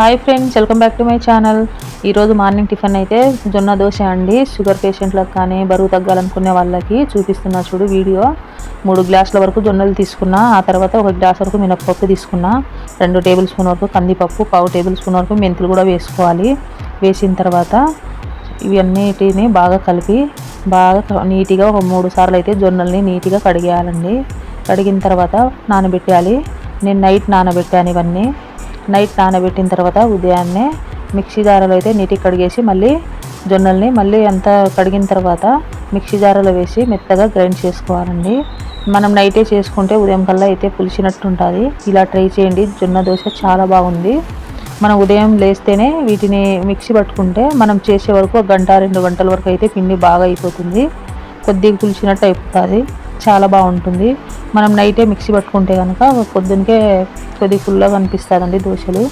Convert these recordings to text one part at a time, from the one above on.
Hi friends welcome back to my channel ఈరోజు morning tiffin అయితే జొన్న దోశ అండి. షుగర్ పేషెంట్లకు కానీ బరువు తగ్గాలనుకునే వాళ్ళకి చూపిస్తున్నా చూడు వీడియో. మూడు గ్లాసుల వరకు జొన్నలు తీసుకున్నా ఆ తర్వాత ఒక గ్లాస్ వరకు మినపప్పు తీసుకున్నా రెండు టేబుల్ స్పూన్ వరకు కందిపప్పు పావు టేబుల్ స్పూన్ వరకు మెంతులు కూడా వేసుకోవాలి. వేసిన తర్వాత ఇవన్నిటిని బాగా కలిపి బాగా నీట్గా ఒక మూడు సార్లు అయితే జొన్నల్ని నీట్గా కడిగేయాలండి. కడిగిన తర్వాత నానబెట్టాలి నేను నైట్ నానబెట్టాను ఇవన్నీ. నైట్ నానబెట్టిన తర్వాత ఉదయాన్నే మిక్సీ జారలో అయితే నీట్గా కడిగేసి మళ్ళీ జొన్నల్ని మళ్ళీ అంతా కడిగిన తర్వాత మిక్సీ జారలో వేసి మెత్తగా గ్రైండ్ చేసుకోవాలండి. మనం నైటే చేసుకుంటే ఉదయం కల్లా అయితే పులిచినట్టు ఉంటుంది. ఇలా ట్రై చేయండి. జొన్న దోశ చాలా బాగుంది. మనం ఉదయం లేస్తేనే వీటిని మిక్సీ పట్టుకుంటే మనం చేసే వరకు ఒక గంట రెండు గంటల వరకు అయితే పిండి బాగా అయిపోతుంది. కొద్దిగా పులిచినట్టు అయిపోతుంది. చాలా బాగుంటుంది. మనం నైటే మిక్సీ పట్టుకుంటే కనుక పొద్దునకే కొద్ది ఫుల్గా కనిపిస్తుందండి దోశలు.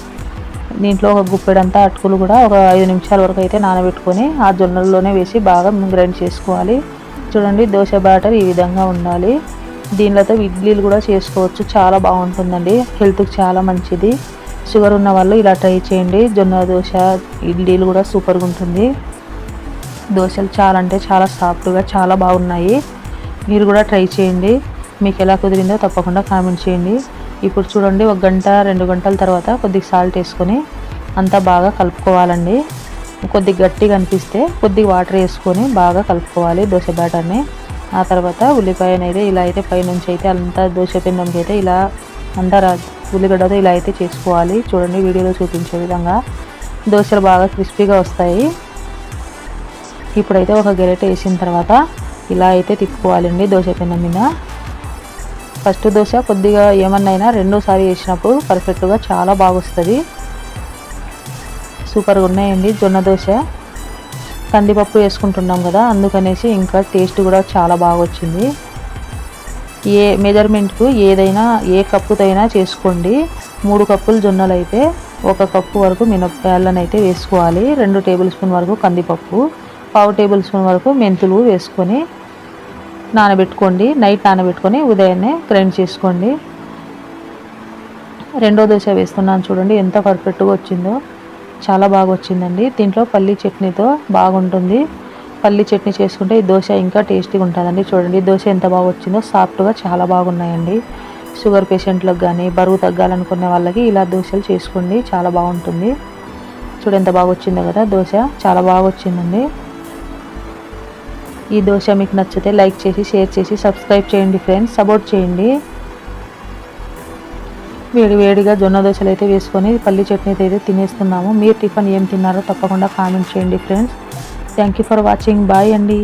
దీంట్లో ఒక గుప్పెడంతా అటుకులు కూడా ఒక ఐదు నిమిషాల వరకు అయితే నానబెట్టుకొని ఆ జొన్నల్లోనే వేసి బాగా గ్రైండ్ చేసుకోవాలి. చూడండి దోశ బ్యాటర్ ఈ విధంగా ఉండాలి. దీనిలో ఇడ్లీలు కూడా చేసుకోవచ్చు. చాలా బాగుంటుందండి. హెల్త్కి చాలా మంచిది. షుగర్ ఉన్న వాళ్ళు ఇలా ట్రై చేయండి. జొన్న దోశ ఇడ్లీలు కూడా సూపర్గా ఉంటుంది. దోశలు చాలా అంటే చాలా సాఫ్ట్గా చాలా బాగున్నాయి. మీరు కూడా ట్రై చేయండి. మీకు ఎలా కుదిరిందో తప్పకుండా కామెంట్ చేయండి. ఇప్పుడు చూడండి ఒక గంట రెండు గంటల తర్వాత కొద్దిగా సాల్ట్ వేసుకొని అంతా బాగా కలుపుకోవాలండి. కొద్దిగా గట్టిగా అనిపిస్తే కొద్దిగా వాటర్ వేసుకొని బాగా కలుపుకోవాలి దోశ బ్యాటర్ని. ఆ తర్వాత ఉల్లిపాయ అనేది ఇలా అయితే పైనుంచి అయితే అంతా దోశ పిండంకి అయితే ఇలా అంతా ఉల్లిగడ్డతో ఇలా అయితే చేసుకోవాలి. చూడండి వీడియోలో చూపించే విధంగా దోశలు బాగా క్రిస్పీగా వస్తాయి. ఇప్పుడైతే ఒక గెరెట్ వేసిన తర్వాత ఇలా అయితే తిప్పుకోవాలండి దోశ పిండి మీద. ఫస్ట్ దోశ కొద్దిగా ఏమన్నైనా అయినా రెండోసారి వేసినప్పుడు పర్ఫెక్ట్గా చాలా బాగా వస్తుంది సూపర్గా ఉన్నాయండి జొన్న దోశ. కందిపప్పు వేసుకుంటున్నాం కదా అందుకనేసి ఇంకా టేస్ట్ కూడా చాలా బాగా వచ్చింది ఏ మెజర్మెంట్కు ఏదైనా ఏ కప్పుతో అయినా చేసుకోండి. మూడు కప్పులు జొన్నలు అయితే ఒక కప్పు వరకు మినప్పాలను అయితే వేసుకోవాలి. రెండు టేబుల్ స్పూన్ వరకు కందిపప్పు పావు టేబుల్ స్పూన్ వరకు మెంతులు వేసుకొని నానబెట్టుకోండి. నైట్ నానబెట్టుకొని ఉదయాన్నే గ్రైండ్ చేసుకోండి. రెండో దోశ వేస్తున్నాను చూడండి ఎంత పర్ఫెక్ట్గా వచ్చిందో. చాలా బాగా వచ్చిందండి. దీంట్లో పల్లి చట్నీతో బాగుంటుంది. పల్లి చట్నీ చేసుకుంటే ఈ దోశ ఇంకా టేస్టీగా ఉంటుందండి. చూడండి దోశ ఎంత బాగా వచ్చిందో. సాఫ్ట్గా చాలా బాగున్నాయండి. షుగర్ పేషెంట్లకు కానీ బరువు తగ్గాలనుకునే వాళ్ళకి ఇలా దోశలు చేసుకోండి. చాలా బాగుంటుంది. చూడు ఎంత బాగా వచ్చిందో కదా దోశ. చాలా బాగా వచ్చిందండి. ఈ దోశ మీకు నచ్చితే లైక్ చేసి షేర్ చేసి సబ్స్క్రైబ్ చేయండి ఫ్రెండ్స్. సపోర్ట్ చేయండి. వేడి వేడిగా జొన్న దోశలు అయితే వేసుకొని పల్లి చట్నీతో అయితే తినేస్తున్నాము. మీరు టిఫిన్ ఏం తిన్నారో తప్పకుండా కామెంట్ చేయండి friends. Thank you for watching bye అండి.